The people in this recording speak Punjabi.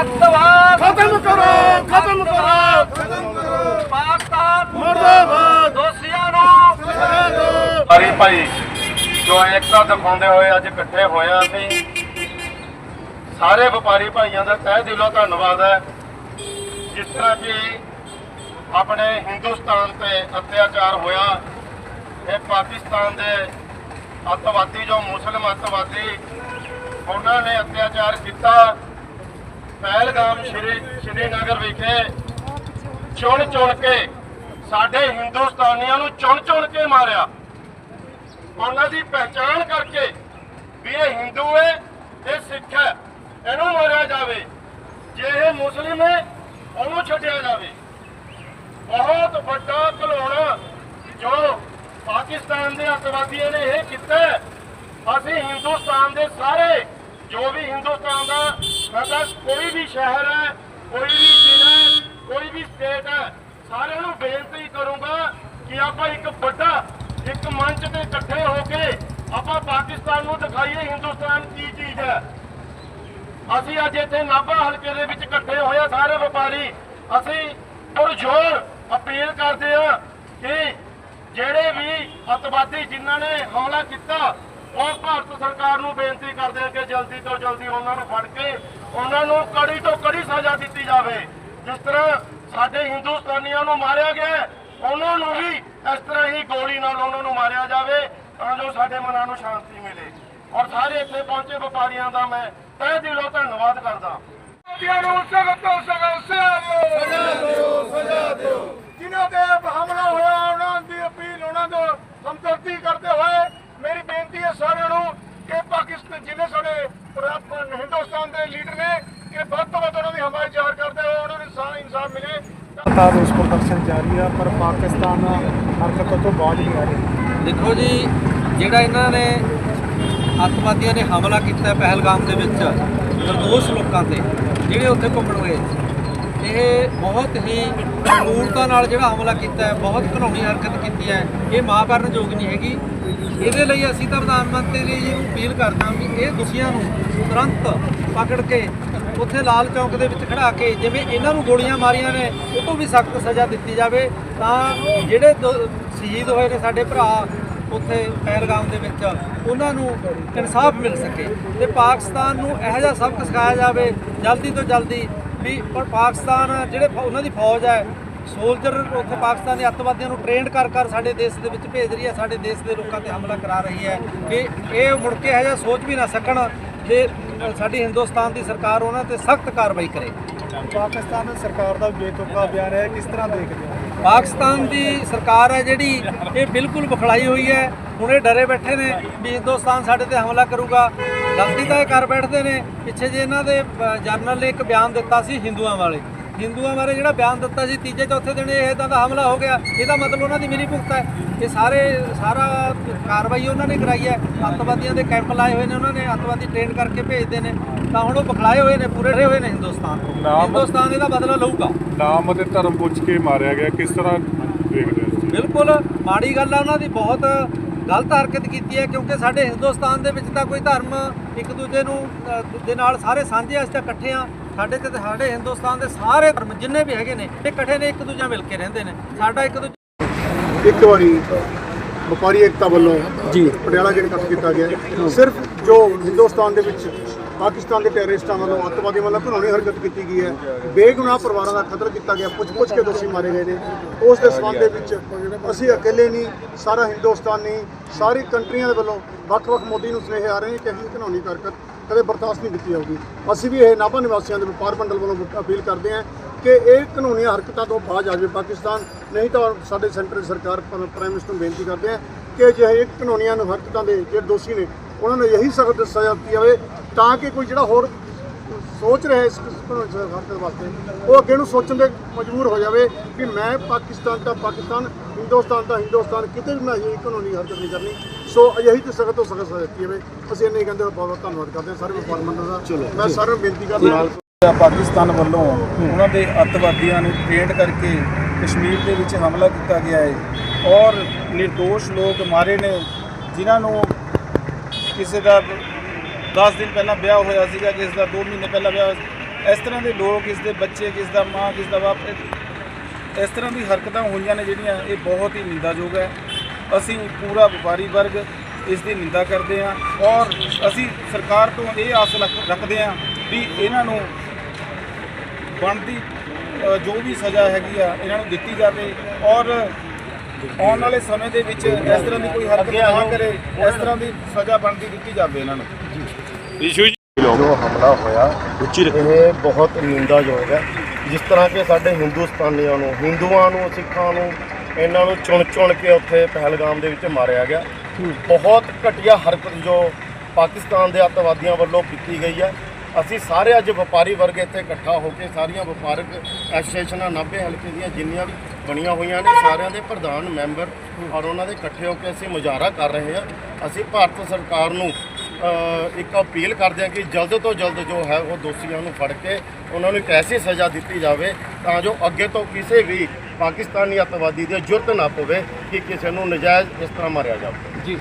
ਅੱਤਵਾਦ। ਖਤਮ ਕਰੋ ਖਤਮ ਕਰੋ। ਖਤਮ ਕਰੋ ਪਾਕਿਸਤਾਨ। ਮੁਰਦਾਬਾਦ। ਦੋਸ਼ੀਆਂ ਨੂੰ। ਸਜ਼ਾ ਦਿਓ ਹਰੀ ਭਾਈ ਜੋ ਦਿਖਾਉਂਦੇ ਹੋਏ ਅੱਜ ਇਕੱਠੇ ਹੋਏ ਆ ਅਸੀਂ ਸਾਰੇ ਵਪਾਰੀ ਭਾਈਆਂ ਦਾ ਤਹਿ ਦਿਲੋਂ ਧੰਨਵਾਦ ਹੈ। ਜਿਸ ਤਰ੍ਹਾਂ ਕਿ ਆਪਣੇ ਹਿੰਦੁਸਤਾਨ ਤੇ ਅਤਿਆਚਾਰ ਹੋਇਆ ਇਹ ਪਾਕਿਸਤਾਨ ਦੇ ਅੱਤਵਾਦੀ ਜੋ ਮੁਸਲਮ ਅੱਤਵਾਦੀ ਉਹਨਾਂ ਨੇ ਅਤਿਆਚਾਰ ਕੀਤਾ। ਪਹਿਲਗਾਮ ਸ਼੍ਰੀ ਸ਼੍ਰੀਨਗਰ ਵਿਖੇ ਚੁਣ ਚੁਣ ਕੇ ਸਾਡੇ ਹਿੰਦੁਸਤਾਨੀਆਂ ਨੂੰ ਚੁਣ ਚੁਣ ਕੇ ਮਾਰਿਆ। ਉਹਨਾਂ ਦੀ ਪਹਿਚਾਣ ਕਰਕੇ ਵੀ ਇਹ ਹਿੰਦੂ ਹੈ, ਇਹ ਸਿੱਖ ਹੈ, ਇਹਨੂੰ ਮਾਰਿਆ ਜਾਵੇ। ਜੇ ਇਹ ਮੁਸਲਿਮ ਹੈ, ਉਹਨੂੰ ਛੱਡਿਆ ਜਾਵੇ। ਬਹੁਤ ਵੱਡਾ ਘਲੋਣਾ ਜੋ ਪਾਕਿਸਤਾਨ ਦੇ ਅੱਤਵਾਦੀਆਂ ਨੇ ਇਹ ਕੀਤਾ ਅਸੀਂ ਹਿੰਦੁਸਤਾਨ ਦੇ ਸਾਰੇ ਜੋ ਵੀ ਹਿੰਦੁਸਤਾਨ ਦਾ ਮਤਲਬ ਕੋਈ ਵੀ ਸ਼ਹਿਰ ਹੈ, ਕੋਈ ਵੀ ਜ਼ਿਲ੍ਹਾ ਹੈ, ਕੋਈ ਵੀ ਸਟੇਟ ਹੈ, ਸਾਰਿਆਂ ਨੂੰ ਬੇਨਤੀ ਕਰੂੰਗਾ ਕਿ ਆਪਾਂ ਇੱਕ ਵੱਡਾ, ਇੱਕ ਮੰਚ ਤੇ ਇਕੱਠੇ ਹੋ ਕੇ ਆਪਾਂ ਪਾਕਿਸਤਾਨ ਨੂੰ ਦਿਖਾਈਏ ਹਿੰਦੁਸਤਾਨ ਕੀ ਚੀਜ਼ ਹੈ। ਅਸੀਂ ਅੱਜ ਇੱਥੇ ਨਾਭਾ ਹਲਕੇ ਦੇ ਵਿੱਚ ਇਕੱਠੇ ਹੋਏ ਸਾਰੇ ਵਪਾਰੀ। ਅਸੀਂ ਪੁਰਜੋਰ ਅਪੀਲ ਕਰਦੇ ਹਾਂ ਕਿ ਜਿਹੜੇ ਵੀ ਅਤਵਾਦੀ ਜਿਨ੍ਹਾਂ ਨੇ ਹਮਲਾ ਕੀਤਾ ਉਹ ਭਾਰਤ ਸਰਕਾਰ ਨੂੰ ਬੇਨਤੀ ਕਰਦੇ ਆ ਕਿ ਜਲਦੀ ਤੋਂ ਜਲਦੀ ਉਹਨਾਂ ਨੂੰ ਫੜ ਕੇ ਉਹਨਾਂ ਨੂੰ ਕੜੀ ਤੋਂ ਕੜੀ ਸਜ਼ਾ ਦਿੱਤੀ ਜਾਵੇ। ਜਿਸ ਤਰ੍ਹਾਂ ਸਾਡੇ ਹਿੰਦੁਸਤਾਨੀਆਂ ਨੂੰ ਮਾਰਿਆ ਗਿਆ ਉਹਨਾਂ ਨੂੰ ਵੀ ਇਸ ਤਰ੍ਹਾਂ ਹੀ ਗੋਲੀ ਨਾਲ ਉਹਨਾਂ ਨੂੰ ਮਾਰਿਆ ਜਾਵੇ ਤਾਂ ਜੋ ਸਾਡੇ ਮਨਾਂ ਨੂੰ ਸ਼ਾਂਤੀ ਮਿਲੇ। ਔਰ ਸਾਰੇ ਇੱਥੇ ਪਹੁੰਚੇ ਵਪਾਰੀਆਂ ਦਾ ਮੈਂ ਤਹਿ ਦਿਲੋਂ ਧੰਨਵਾਦ ਕਰਦਾ ਸਾਥੀਆਂ ਨੂੰ ਸਖਤ ਤੋਂ ਸਖਤ ਸਜ਼ਾ ਦਿਓ ਸਜ਼ਾ ਦਿਓ। ਜਿਨ੍ਹਾਂ ਤੇ ਹਮਲਾ ਹੋਇਆ ਉਹਨਾਂ ਦੀ ਅਪੀਲ ਉਹਨਾਂ ਤੋਂ ਹਮਦਰਦੀ ਕਰਦੇ ਹੋਏ ਮੇਰੀ ਬੇਨਤੀ ਹੈ ਸਾਰਿਆਂ ਨੂੰ ਕਿ ਪਾਕਿਸਤਾਨ ਜਿੰਨੇ ਸਾਡੇ ਪ੍ਰਾਪ- ਹਿੰਦੁਸਤਾਨ ਦੇ ਲੀਡਰ ਨੇ ਕਿ ਵੱਧ ਤੋਂ ਵੱਧ ਉਹਨਾਂ ਦੀ ਹਮਾਇਤ ਜ਼ਾਹਰ ਕਰਦੇ ਹੋਏ ਉਹਨਾਂ ਨੂੰ ਇਨਸਾਨ ਇਨਸਾਫ ਮਿਲੇ। ਲਗਾਤਾਰ ਉਸ ਪ੍ਰੋਡਕਸ਼ਨ ਜਾਰੀ ਆ ਪਰ ਪਾਕਿਸਤਾਨ ਹਰਕਤ ਤੋਂ ਬਾਜ ਨਹੀਂ ਆ ਰਹੀ। ਦੇਖੋ ਜੀ ਜਿਹੜਾ ਇਹਨਾਂ ਨੇ ਅੱਤਵਾਦੀਆਂ ਨੇ ਹਮਲਾ ਕੀਤਾ ਪਹਿਲਗਾਮ ਦੇ ਵਿੱਚ ਨਿਰਦੋਸ਼ ਲੋਕਾਂ ਤੇ ਜਿਹੜੇ ਉੱਥੇ ਘੁੰਮਣ ਗਏ। ਇਹ ਬਹੁਤ ਹੀ ਕ੍ਰੂਰਤਾ ਨਾਲ ਜਿਹੜਾ ਹਮਲਾ ਕੀਤਾ ਹੈ ਬਹੁਤ ਘਿਨੌਣੀ ਹਰਕਤ ਕੀਤੀ ਹੈ। ਇਹ ਮਾਫ ਕਰਨ ਯੋਗ ਨਹੀਂ ਹੈਗੀ। ਇਹਦੇ ਲਈ ਅਸੀਂ ਤਾਂ ਪ੍ਰਧਾਨ ਮੰਤਰੀ ਜੀ ਨੂੰ ਅਪੀਲ ਕਰਦਾ ਵੀ ਇਹ ਦੋਸ਼ੀਆਂ ਨੂੰ ਤੁਰੰਤ ਪਕੜ ਕੇ ਉੱਥੇ ਲਾਲ ਚੌਂਕ ਦੇ ਵਿੱਚ ਖੜਾ ਕੇ ਜਿਵੇਂ ਇਹਨਾਂ ਨੂੰ ਗੋਲੀਆਂ ਮਾਰੀਆਂ ਨੇ, ਉਹ ਤੋਂ ਵੀ ਸਖਤ ਸਜ਼ਾ ਦਿੱਤੀ ਜਾਵੇ, ਤਾਂ ਜਿਹੜੇ ਦੋ- ਸ਼ਹੀਦ ਹੋਏ ਨੇ ਸਾਡੇ ਭਰਾ ਉੱਥੇ ਪਹਿਲਗਾਮ ਦੇ ਵਿੱਚ, ਉਹਨਾਂ ਨੂੰ ਇਨਸਾਫ ਮਿਲ ਸਕੇ ਤੇ ਪਾਕਿਸਤਾਨ ਨੂੰ ਇਹੋ ਜਿਹਾ ਸਬਕ ਸਿਖਾਇਆ ਜਾਵੇ ਜਲਦੀ ਤੋਂ ਜਲਦੀ ਵੀ ਪਰ ਪਾਕਿਸਤਾਨ ਜਿਹੜੇ ਫੌ- ਉਹਨਾਂ ਦੀ ਫੌਜ ਹੈ ਸੋਲਜਰ ਉੱਥੇ ਪਾਕਿਸਤਾਨ ਦੇ ਅੱਤਵਾਦੀਆਂ ਨੂੰ ਟ੍ਰੇਨਡ ਕਰ ਕਰ ਸਾਡੇ ਦੇਸ਼ ਦੇ ਵਿੱਚ ਭੇਜ ਰਹੀ ਹੈ ਸਾਡੇ ਦੇਸ਼ ਦੇ ਲੋਕਾਂ ਤੇ ਹਮਲਾ ਕਰਾ ਰਹੀ ਹੈ ਕਿ ਇਹ ਮੁੜ ਕੇ ਇਹੋ ਜਿਹਾ ਸੋਚ ਵੀ ਨਾ ਸਕਣ ਜੇ ਅ, ਸਾਡੀ ਹਿੰਦੁਸਤਾਨ ਦੀ ਸਰਕਾਰ ਉਹਨਾਂ ਤੇ ਸਖਤ ਕਾਰਵਾਈ ਕਰੇ। ਪਾਕਿਸਤਾਨ ਸਰਕਾਰ ਦਾ ਬੇਤੁਕਾ ਬਿਆਨ ਹੈ ਕਿਸ ਤਰ੍ਹਾਂ ਦੇਖਦੇ ਹੋ? ਪਾਕਿਸਤਾਨ ਦੀ ਸਰਕਾਰ ਹੈ ਜਿਹੜੀ ਇਹ ਬਿਲਕੁਲ ਬਖਲਾਈ ਹੋਈ ਹੈ। ਹੁਣ ਇਹ ਡਰੇ ਬੈਠੇ ਨੇ ਵੀ ਹਿੰਦੁਸਤਾਨ ਸਾਡੇ ਤੇ ਹਮਲਾ ਕਰੂਗਾ। ਗਲਤੀ ਤਾਂ ਇਹ ਕਰ ਬੈਠਦੇ ਨੇ। ਪਿੱਛੇ ਜੇ ਇਹਨਾਂ ਦੇ ਜਰਨਲ ਨੇ ਇੱਕ ਬਿਆਨ ਦਿੱਤਾ ਸੀ ਹਿੰਦੂਆਂ ਵਾਲੇ। ਹਿੰਦੂਆਂ ਬਾਰੇ ਜਿਹੜਾ ਬਿਆਨ ਦਿੱਤਾ ਸੀ ਤੀਜੇ ਚੌਥੇ ਦਿਨ ਇਹ ਇਦਾਂ ਦਾ ਹਮਲਾ ਹੋ ਗਿਆ ਇਹਦਾ ਮਤਲਬ ਉਹਨਾਂ ਦੀ ਮਿਲੀ ਭੁਗਤ ਹੈ। ਇਹ ਸਾਰੇ ਸਾਰਾ ਕਾਰਵਾਈ ਉਹਨਾਂ ਨੇ ਕਰਾਈ ਹੈ। ਅੱਤਵਾਦੀਆਂ ਦੇ ਕੈਂਪ ਲਾਏ ਹੋਏ ਨੇ ਉਹਨਾਂ ਨੇ ਅੱਤਵਾਦੀ ਟ੍ਰੇਨ ਕਰਕੇ ਭੇਜਦੇ ਨੇ। ਤਾਂ ਹੁਣ ਉਹ ਬਖਲਾਏ ਹੋਏ ਨੇ ਪੂਰੇ ਹੋਏ ਨੇ ਹਿੰਦੁਸਤਾਨ ਤੋਂ। ਹਿੰਦੁਸਤਾਨ ਇਹਦਾ ਬਦਲਾ ਲਊਗਾ। ਨਾਮ ਅਤੇ ਧਰਮ ਪੁੱਛ ਕੇ ਮਾਰਿਆ ਗਿਆ ਕਿਸ ਤਰ੍ਹਾਂ ਦੇਖਦੇ ਹੋ? ਬਿਲਕੁਲ ਮਾੜੀ ਗੱਲ ਆ ਉਹਨਾਂ ਦੀ ਬਹੁਤ ਗਲਤ ਹਰਕਤ ਕੀਤੀ ਹੈ ਕਿਉਂਕਿ ਸਾਡੇ ਹਿੰਦੁਸਤਾਨ ਦੇ ਵਿੱਚ ਤਾਂ ਕੋਈ ਧਰਮ ਇੱਕ ਦੂਜੇ ਨੂੰ ਦੇ ਨਾਲ ਸਾਰੇ ਸਾਂਝੇ ਅਸੀਂ ਤਾਂ ਇਕੱਠੇ ਆ। ਸਾਡੇ ਤੇ ਸਾਡੇ ਹਿੰਦੁਸਤਾਨ ਦੇ ਸਾਰੇ ਧਰਮ ਜਿੰਨੇ ਵੀ ਹੈਗੇ ਨੇ ਇਹ ਇਕੱਠੇ ਨੇ ਇੱਕ ਦੂਜੇ ਨਾਲ ਮਿਲ ਕੇ ਰਹਿੰਦੇ ਨੇ। ਸਾਡਾ ਇੱਕ ਦੂਜੇ ਇੱਕ ਵਾਰੀ ਵਪਾਰੀ ਏਕਤਾ ਵੱਲੋਂ ਜੀ। ਪਟਿਆਲਾ ਜਿਹੜਾ ਇਕੱਠ ਕੀਤਾ ਗਿਆ ਸਿਰਫ ਜੋ ਹਿੰਦੁਸਤਾਨ ਦੇ ਵਿੱਚ ਪਾਕਿਸਤਾਨ ਦੇ ਟੈਰਰਿਸਟਾਂ ਵੱਲੋਂ ਅੱਤਵਾਦੀਆਂ ਵੱਲੋਂ ਘਿਨੌਣੀ ਹਰਕਤ ਕੀਤੀ ਗਈ ਹੈ ਬੇਗੁਨਾਹ ਪਰਿਵਾਰਾਂ ਦਾ ਕਤਲ ਕੀਤਾ ਗਿਆ ਪੁੱਛ ਪੁੱਛ ਕੇ ਦੋਸ਼ੀ ਮਾਰੇ ਗਏ ਨੇ। ਉਸ ਦੇ ਸੰਬੰਧ ਦੇ ਵਿੱਚ ਅਸੀਂ ਇਕੱਲੇ ਨਹੀਂ ਸਾਰਾ ਹਿੰਦੁਸਤਾਨ ਨਹੀਂ ਸਾਰੀ ਕੰਟਰੀਆਂ ਦੇ ਵੱਲੋਂ ਵੱਖ-ਵੱਖ ਮੋਦੀ ਨੂੰ ਸੁਨੇਹੇ ਆ ਰਹੇ ਨੇ ਕਿ ਅਸੀਂ ਘਿਨੌਣੀ ਹਰਕਤ ਕਦੇ ਬਰਦਾਸ਼ਤ ਨਹੀਂ ਕੀਤੀ ਜਾਊਗੀ। ਅਸੀਂ ਵੀ ਇਹ ਨਾਭਾ ਨਿਵਾਸੀਆਂ ਦੇ ਵਪਾਰ ਮੰਡਲ ਵੱਲੋਂ ਅਪੀਲ ਕਰਦੇ ਹਾਂ ਕਿ ਇਹ ਕਾਨੂੰਨੀਆਂ ਹਰਕਤਾਂ ਤੋਂ ਬਾਜ ਆ ਜਾਵੇ। ਪਾਕਿਸਤਾਨ ਨਹੀਂ ਤਾਂ ਸਾਡੇ ਸੈਂਟਰ ਦੀ ਸਰਕਾਰ ਪ੍ਰਾਈਮ ਮਿਨਿਸਟਰ ਨੂੰ ਬੇਨਤੀ ਕਰਦੇ ਹਾਂ ਕਿ ਜੇ ਕਾਨੂੰਨੀਆਂ ਨੂੰ ਹਰਕਤਾਂ ਦੇ, ਜਿਹੜੇ ਦੋਸ਼ੀ ਨੇ, ਉਹਨਾਂ ਨੂੰ ਇਹੀ ਸਖਤ ਸਜ਼ਾ ਦਿੱਤੀ ਜਾਵੇ ਤਾਂ ਕਿ ਕੋਈ ਜਿਹੜਾ ਹੋਰ ਸੋਚ ਰਿਹਾ ਇਸ ਹਰਕਤ ਵਾਸਤੇ। ਉਹ ਅੱਗੇ ਨੂੰ ਸੋਚਣ ਦੇ ਮਜਬੂਰ ਹੋ ਜਾਵੇ ਕਿ ਮੈਂ ਪਾਕਿਸਤਾਨ ਦਾ ਪਾਕਿਸਤਾਨ ਹਿੰਦੁਸਤਾਨ ਦਾ ਹਿੰਦੁਸਤਾਨ ਕਿਤੇ ਵੀ ਮੈਂ ਇਹ ਕਾਨੂੰਨੀ ਹਰਕਤ ਨਹੀਂ ਕਰਨੀ। ਸੋ ਅਜਿਹੀ ਤੇ ਸਖਤ ਤੋਂ ਸਖਤ ਸਜ਼ਾ ਦਿੱਤੀ ਜਾਵੇ। ਅਸੀਂ ਇੰਨੇ ਹੀ ਕਹਿੰਦੇ ਬਹੁਤ ਬਹੁਤ ਧੰਨਵਾਦ ਕਰਦੇ ਹਾਂ ਸਾਰੇ ਵਪਾਰ ਮੰਡਲ ਦਾ। ਮੈਂ ਸਾਰਿਆਂ ਨੂੰ ਬੇਨਤੀ ਕਰਦਾ ਪਾਕਿਸਤਾਨ ਵੱਲੋਂ ਉਹਨਾਂ ਦੇ ਅੱਤਵਾਦੀਆਂ ਨੂੰ ਟ੍ਰੇਨਡ ਕਰਕੇ ਕਸ਼ਮੀਰ ਦੇ ਵਿੱਚ ਹਮਲਾ ਕੀਤਾ ਗਿਆ ਹੈ। ਔਰ નિર્ਦੋਸ਼ ਲੋਕ ਮਾਰੇ ਨੇ ਜਿਨ੍ਹਾਂ ਨੂੰ ਕਿਸੇ ਦਾ 10 ਦਿਨ ਪਹਿਲਾਂ ਵਿਆਹ ਹੋਇਆ ਸੀਗਾ ਕਿਸੇ ਦਾ 2 ਮਹੀਨੇ ਪਹਿਲਾਂ ਵਿਆਹ ਇਸ ਤਰ੍ਹਾਂ ਦੇ ਲੋਕ ਇਸ ਦੇ ਬੱਚੇ ਕਿਸ ਦਾ ਮਾਂ ਕਿਸ ਦਾ ਬਾਪ ਇਸ ਤਰ੍ਹਾਂ ਦੀ ਹਰਕਤਾਂ ਹੋਈਆਂ ਨੇ ਜਿਹੜੀਆਂ ਇਹ ਬਹੁਤ ਹੀ ਨਿੰਦਾਯੋਗ ਹੈ। ਅਸੀਂ ਪੂਰਾ ਵਪਾਰੀ ਵਰਗ ਇਸ ਦੀ ਨਿੰਦਾ ਕਰਦੇ ਹਾਂ ਔਰ ਅਸੀਂ ਸਰਕਾਰ ਤੋਂ ਇਹ ਆਸ ਰੱਖ- ਰੱਖਦੇ ਹਾਂ ਵੀ ਇਹਨਾਂ ਨੂੰ ਬਣਦੀ ਜੋ ਵੀ ਸਜ਼ਾ ਹੈਗੀ ਆ ਇਹਨਾਂ ਨੂੰ ਦਿੱਤੀ ਜਾਵੇ ਔਰ ਆਉਣ ਵਾਲੇ ਸਮੇਂ ਦੇ ਵਿੱਚ ਇਸ ਤਰ੍ਹਾਂ ਦੀ ਕੋਈ ਹਰਕਤ ਨਾ ਕਰੇ ਇਸ ਤਰ੍ਹਾਂ ਦੀ ਸਜ਼ਾ ਬਣਦੀ ਦਿੱਤੀ ਜਾਵੇ ਇਹਨਾਂ ਨੂੰ। ਜੋ ਹਮਲਾ ਹੋਇਆ, ਇਹ ਬਹੁਤ ਨਿੰਦਾਯੋਗ ਹੈ। ਜਿਸ ਤਰ੍ਹਾਂ ਕਿ ਸਾਡੇ ਹਿੰਦੁਸਤਾਨੀਆਂ ਨੂੰ, ਹਿੰਦੂਆਂ ਨੂੰ, ਸਿੱਖਾਂ ਨੂੰ, ਇਹਨਾਂ ਨੂੰ ਚੁਣ ਚੁਣ ਕੇ ਉੱਥੇ ਪਹਿਲਗਾਮ ਦੇ ਵਿੱਚ ਮਾਰਿਆ ਗਿਆ। ਬਹੁਤ ਘਟੀਆ ਹਰਕਤ ਜੋ ਪਾਕਿਸਤਾਨ ਦੇ ਅੱਤਵਾਦੀਆਂ ਵੱਲੋਂ ਕੀਤੀ ਗਈ ਹੈ। ਅਸੀਂ ਸਾਰੇ ਅੱਜ ਵਪਾਰੀ ਵਰਗ ਇੱਥੇ ਇਕੱਠਾ ਹੋ ਕੇ ਸਾਰੀਆਂ ਵਪਾਰਕ ਐਸੋਸੀਏਸ਼ਨਾਂ, ਨਾਭੇ ਹਲਕੇ ਦੀਆਂ ਜਿੰਨੀਆਂ ਵੀ ਬਣੀਆਂ ਹੋਈਆਂ ਨੇ, ਸਾਰਿਆਂ ਦੇ ਪ੍ਰਧਾਨ ਮੈਂਬਰ ਔਰ ਉਹਨਾਂ ਦੇ ਇਕੱਠੇ ਹੋ ਕੇ ਅਸੀਂ ਮੁਜ਼ਾਹਰਾ ਕਰ ਰਹੇ ਹਾਂ। ਅਸੀਂ ਭਾਰਤ ਸਰਕਾਰ ਨੂੰ ਇੱਕ ਅਪੀਲ ਕਰਦੇ ਹਾਂ ਕਿ ਜਲਦ ਤੋਂ ਜਲਦ ਜੋ ਹੈ ਉਹ ਦੋਸ਼ੀਆਂ ਨੂੰ ਫੜ ਕੇ ਉਹਨਾਂ ਨੂੰ ਇੱਕ ਐਸੀ ਸਜ਼ਾ ਦਿੱਤੀ ਜਾਵੇ ਤਾਂ ਜੋ ਅੱਗੇ ਤੋਂ ਕਿਸੇ ਵੀ ਪਾਕਿਸਤਾਨੀ ਅੱਤਵਾਦੀ ਦੀ ਜੁਰਤ ਨਾ ਪਵੇ ਕਿ ਕਿਸੇ ਨੂੰ ਨਜਾਇਜ਼ ਇਸ ਤਰ੍ਹਾਂ ਮਾਰਿਆ ਜਾਵੇ। ਜੀ।